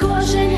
кожен